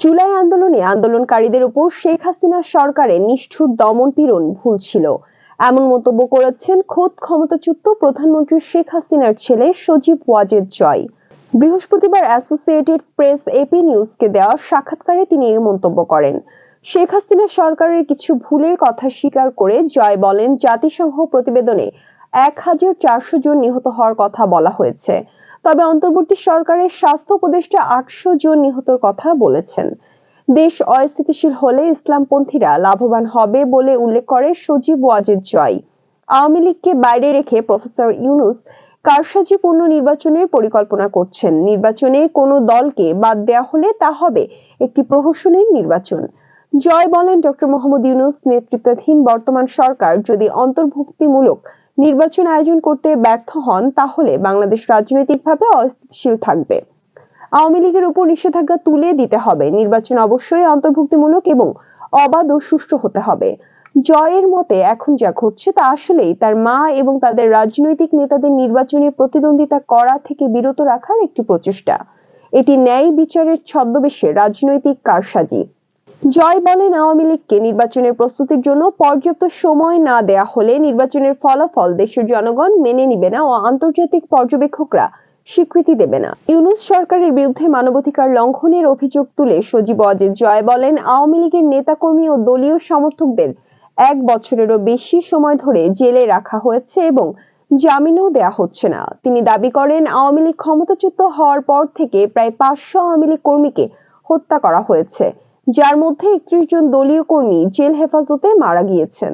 জুলাই আন্দোলনে আন্দোলনকারীদের উপর শেখ হাসিনা সরকারের নিষ্ঠুর দমন পীড়ন ভুল ছিল। এমন মন্তব্য করেছেন খোদ ক্ষমতাচ্যুত প্রধানমন্ত্রী শেখ হাসিনার ছেলে সজীব ওয়াজেদ জয়। বৃহস্পতিবার অ্যাসোসিয়েটেড প্রেস এপি নিউজকে দেওয়া সাক্ষাৎকারে তিনি এই মন্তব্য করেন। শেখ হাসিনা সরকারের কিছু ভুলের কথা স্বীকার করে জয় বলেন, জাতিসংঘ প্রতিবেদনে এক হাজার চারশো জন নিহত হওয়ার কথা বলা হয়েছে। তবে অন্তর্বর্তী সরকারের স্বাস্থ্য উপদেষ্টা আটশো জন নিহতর কথা বলেছেন। দেশ অস্থিতিশীল হলে ইসলামপন্থীরা লাভবান হবে বলে উল্লেখ করে সজীব ওয়াজেদ জয়। আওয়ামী লীগকে বাইরে রেখে প্রফেসর ইউনুস কারসাজিপূর্ণ নির্বাচনের পরিকল্পনা করছেন। নির্বাচনে কোনো দলকে বাদ দেয়া হলে তা হবে একটি প্রহসনের নির্বাচন। জয় বলেন ডক্টর মোহাম্মদ ইউনুস নেতৃত্বাধীন বর্তমান সরকার যদি অন্তর্ভুক্তিমূলক নির্বাচন আয়োজন করতে ব্যর্থ হন, তাহলে বাংলাদেশ রাজনৈতিকভাবে অস্থিতিশীল থাকবে। আওয়ামী লীগের উপর নিষেধাজ্ঞা তুলে দিতে হবে। নির্বাচন অবশ্যই অন্তর্ভুক্তিমূলক এবং অবাধ ও সুষ্ঠু হতে হবে। জয়ের মতে এখন যা ঘটছে তা আসলেই তার মা এবং তাদের রাজনৈতিক নেতাদের নির্বাচনে প্রতিদ্বন্দ্বিতা করা থেকে বিরত রাখার একটি প্রচেষ্টা। এটি ন্যায় বিচারের ছদ্মবেশে রাজনৈতিক কারসাজি। জয় বলেন আওয়ামী লীগকে নির্বাচনের প্রস্তুতির জন্য পর্যাপ্ত সময় না দেয়া হলে নির্বাচনের ফলাফল দেশের জনগণ মেনে নিবে না ও আন্তর্জাতিক পর্যবেক্ষকরা স্বীকৃতি দেবে না। ইউনুস সরকারের বিরুদ্ধে মানবাধিকার লঙ্ঘনের অভিযোগ তুলে সজীব অজিত জয় বলেন, আওয়ামী লীগের নেতাকর্মী ও দলীয় সমর্থকদের এক বছরেরও বেশি সময় ধরে জেলে রাখা হয়েছে এবং জামিনও দেয়া হচ্ছে না। তিনি দাবি করেন, আওয়ামী লীগ ক্ষমতাচ্যুত হওয়ার পর থেকে প্রায় পাঁচশো আওয়ামী লীগ কর্মীকে হত্যা করা হয়েছে। যার মধ্যে একত্রিশ জন দলীয় কর্মী জেল হেফাজতে মারা গিয়েছেন।